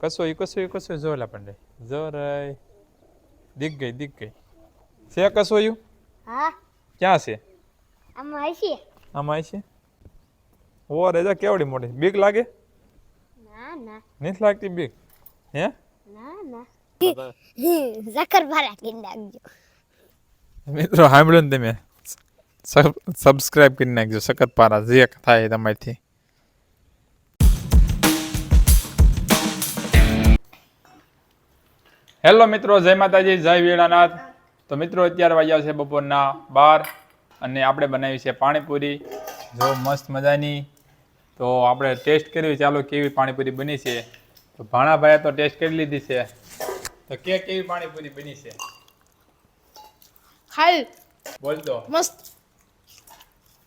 કસો ઈ કસો ઈ કસો જોલા પંડે. જોરાય દીક ગઈ દીક ગઈ. છે કશું યુ? હા. ક્યાં છે? આમાં આવી છે આમાં આવી છે ઓ રેજા કેવડી મોટી. બીક લાગે? ના ના. નથી લાગતી બીક? હે? ના ના. ઝકર ભરા કે નાખજો. મિત્રો સાંભળો ને તમે? સબસ્ક્રાઇબ કરી નાખજો. સખત પારા જે થાય એ તમારીથી. હેલો મિત્રો જય માતાજી જય વીણાનાથ તો મિત્રો અત્યારે વાગ્યા છે બપોરના બાર અને આપણે બનાવી છે પાણીપુરી. જો મસ્ત મજાની. તો આપણે ટેસ્ટ કરવી ચાલો કેવી પાણીપુરી બની છે. તો ભાણાભાઈએ તો ટેસ્ટ કરી લીધી છે. તો કે કેવી પાણીપુરી બની છે? હાલ બોલતો મસ્ત.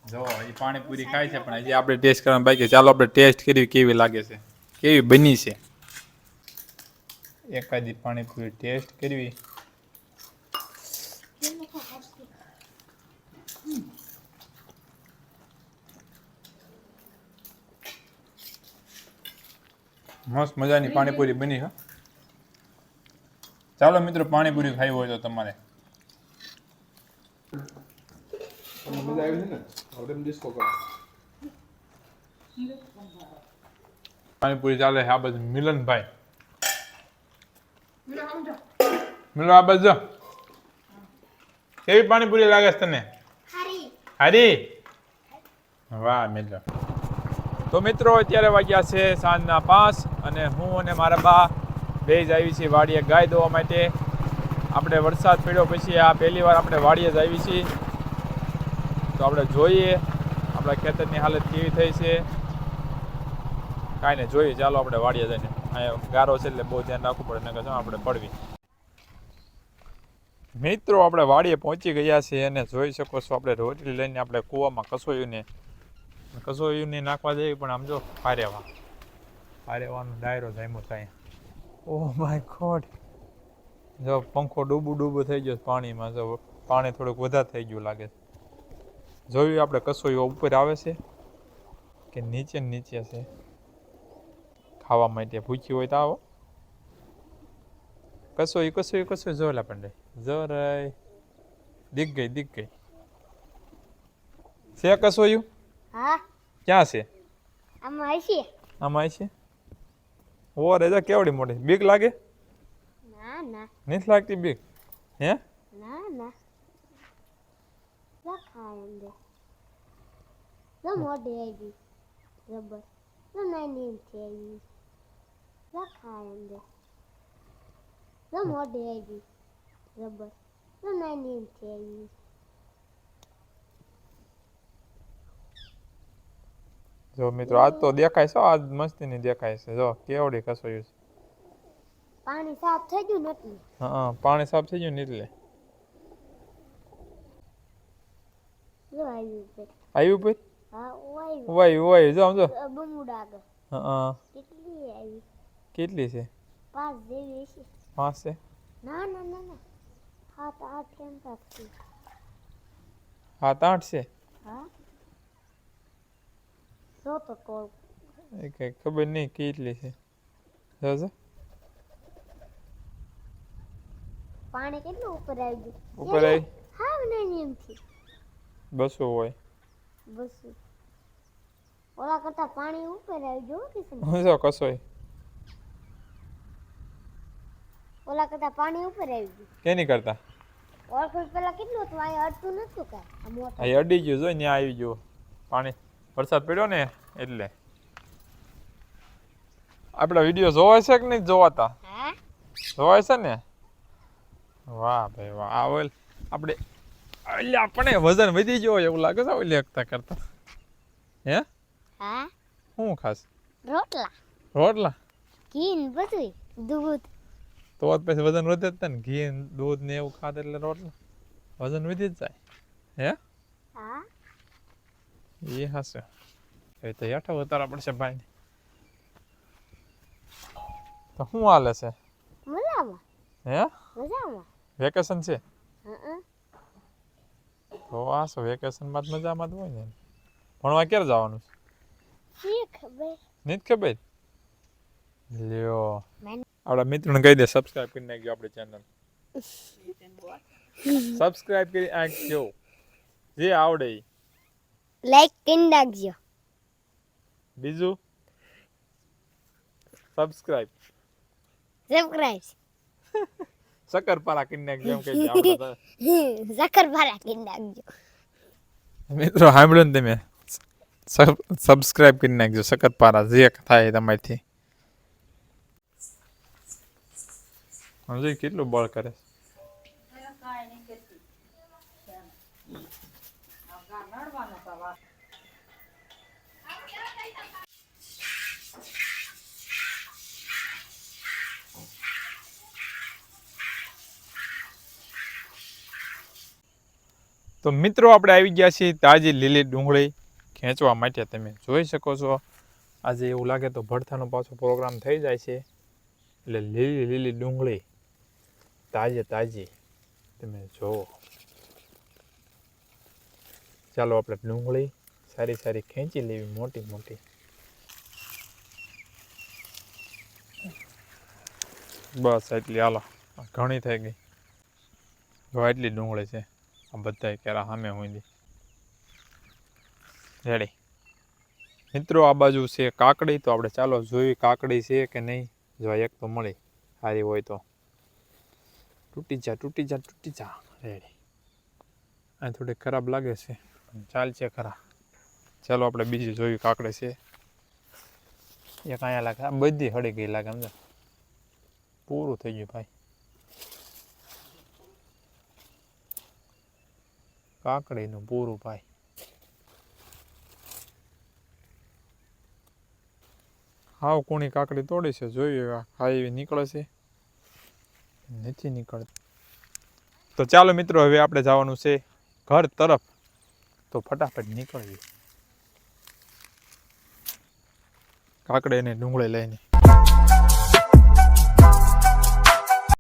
જો એ પાણીપુરી ખાય છે પણ હજી આપણે ટેસ્ટ કરવાનું બાકી ચાલો આપણે ટેસ્ટ કરી કેવી લાગે છે. કેવી બની છે? એકાદી પાણીપુરી ટેસ્ટ કરવી. મસ્ત મજાની પાણીપુરી બની હા. ચાલો મિત્રો, પાણીપુરી ખાવી હોય તો તમારે. છે પાણીપુરી ચાલે છે આ બાજુ મિલનભાઈ. મિલો આ બાજુ કેવી પાણીપુરી લાગે છે તને? હારી. વાહ મિલો તો મિત્રો અત્યારે વાગ્યા છે સાંજના પાંચ અને હું અને મારા બા બે જ આવી છીએ વાડીએ ગાય દોવા માટે. આપણે વરસાદ પડ્યો પછી આ પહેલી વાર આપણે વાડીએ જ આવી છીએ. તો આપણે જોઈએ આપણા ખેતરની હાલત કેવી થઈ છે. કાંઈ ને જોઈએ ચાલો આપણે વાડીએ જઈને. અહીંયા ગારો છે એટલે બહુ ધ્યાન રાખવું પડે નકર આપણે પડવી. મિત્રો, આપણે વાડીએ પહોંચી ગયા છીએ અને જોઈ શકો છો આપણે રોટલી લઈને આપણે કૂવામાં કસોયુંને કસોયુંને નાખવા જઈએ પણ આમ જો ફારેવા ફારેવાનો ડાયરો જામ્યો થાય. Oh my God. જો પંખો ડૂબું ડૂબું થઈ ગયો પાણીમાં, જો પાણી થોડુંક વધારે થઈ ગયું લાગે છે. જોયું આપણે કસોયું ઉપર આવે છે કે નીચે નીચે છે? ખાવા માટે ભૂખી હોય તો આવો. કસોઈ કસોઈ કસોઈ જોલા પંડે જરાય દીક ગઈ દીક ગઈ. છે કસોયું હા. ક્યાં છે? આમાં છે. આમાં છે? ઓ રેજા કેવડી મોટી? બીક લાગે? ના ના. નથી લાગતી બીક? હે? ના ના. લખાય દે. લો મોટી આવી રબર. લો નાની થઈ આવી લખાય અંદર ન મોઢે આવી રબર ન નાની એમથી આવી જો મિત્રો આજ તો દેખાય છે આજ મસ્તીની દેખાય છે જો કેવડી કસોયું છે પાણી સાફ થઈ ગયું નથી હા પાણી સાફ થઈ ગયું ને એટલે જો આવ્યું ઉપર આવ્યું ભાઈ હા ઓ આવ્યું વાય વાય જો આમ જો બમુડા આગળ હા કેટલી આવી કેટલી છે પાંચ જેવી છે પાંચ છે ના ના ના ના હાથ આઠ એમ પાછી હાથ આઠ છે હા જો તો કોલ એ કઈ ખબર નહીં કેટલી છે જો જો પાણી કેટલું ઉપર આવી ગયું ઉપર આવી હા નાની એમથી બસો હોય બસ ઓલા કરતા પાણી ઉપર આવી ગયું કિશન હું જો કસોય ઓલા કરતા પાણી ઉપર આવી ગયું. કેની કરતા? કરતા પેલા કેટલું હતું? અહીંયા અડતું નતું કાંઈ. આ અહીં અડી ગયું જો ત્યાં આવી ગયું. પાણી. વરસાદ પડ્યો ને એટલે. આપણા વીડિયો જોવાય છે કે નહીં જોવાતા? જોવાય છે ને? વાહ ભાઈ વાહ. આ ઓલ આપણે એટલે આપણે વજન વધી ગયો એવું લાગે છે ઓલી એકતા કરતા. હે? હા? શું ખાસ? રોટલા. રોટલા? ઘી ને બધું દૂધ તો જ પછી વજન વધે જ ને ઘી ને દૂધ ને એવું ખાતે એટલે રોટલા? વજન વધી જ જાય. હે? એ હશે એ તો હેઠા ઉતારવા પડશે ભાઈ તો શું હાલે છે? હે? વેકેશન છે? તો આ શું વેકેશનમાં જ મજામાં જ હોય ને? ભણવા ક્યારે જવાનું છે? શી ખબર? નહીં ખબર? લ્યો. આપણા મિત્રોને કહી દે સબસ્ક્રાઇબ કરી નાખજો આપણી ચેનલ સબસ્ક્રાઇબ કરી નાખજો. જે આવડે. લાઈક કરી નાખજો. બીજું? સબસ્ક્રાઇબ સબસ્ક્રાઇબ શક્કરપારા કરી નાખજો એમ આપણે શક્કરપારા કરી નાખજો. મિત્રો સાંભળ્યો ને તમે? સબસ્ક્રાઇબ કરી નાખજો શક્કરપારા જે થાય તમારીથી. સમજો કેટલું બળ કરે. તો મિત્રો, આપણે આવી ગયા છીએ તાજી લીલી ડુંગળી ખેંચવા માટે. તમે જોઈ શકો છો, આજે એવું લાગે તો ભડથાનો પાછો પ્રોગ્રામ થઈ જાય છે. એટલે લીલી લીલી ડુંગળી. તાજે તાજી તમે જુઓ ચાલો આપણે ડુંગળી સારી સારી ખેંચી લેવી મોટી મોટી. બસ એટલી હાલો ઘણી થઈ ગઈ. જો એટલી ડુંગળી છે, આ બધા કેરા સામે હોય રેડી. મિત્રો, આ બાજુ છે કાકડી, તો આપણે ચાલો જોઈ કાકડી છે કે નહીં. જો એક તો મળી સારી હોય તો. તૂટી જા તૂટી જા તૂટી જા. રેડી આ થોડી ખરાબ લાગે છે. ચાલશે ખરા. ચાલો આપણે બીજી જોયું કાકડે છે. એક અહીંયા લાગે બધી હળી ગઈ લાગે સમજો પૂરું થઈ ગયું ભાઈ. કાકડીનું પૂરું ભાઈ. હાવ કોણી કાકડી તોડી છે જોઈએ ખાઈ નીકળે છે. નથી નીકળતી તો ચાલો મિત્રો, હવે આપણે જવાનું છે ઘર તરફ. તો ફટાફટ નીકળીએ. કાકડે અને ડુંગળી લઈને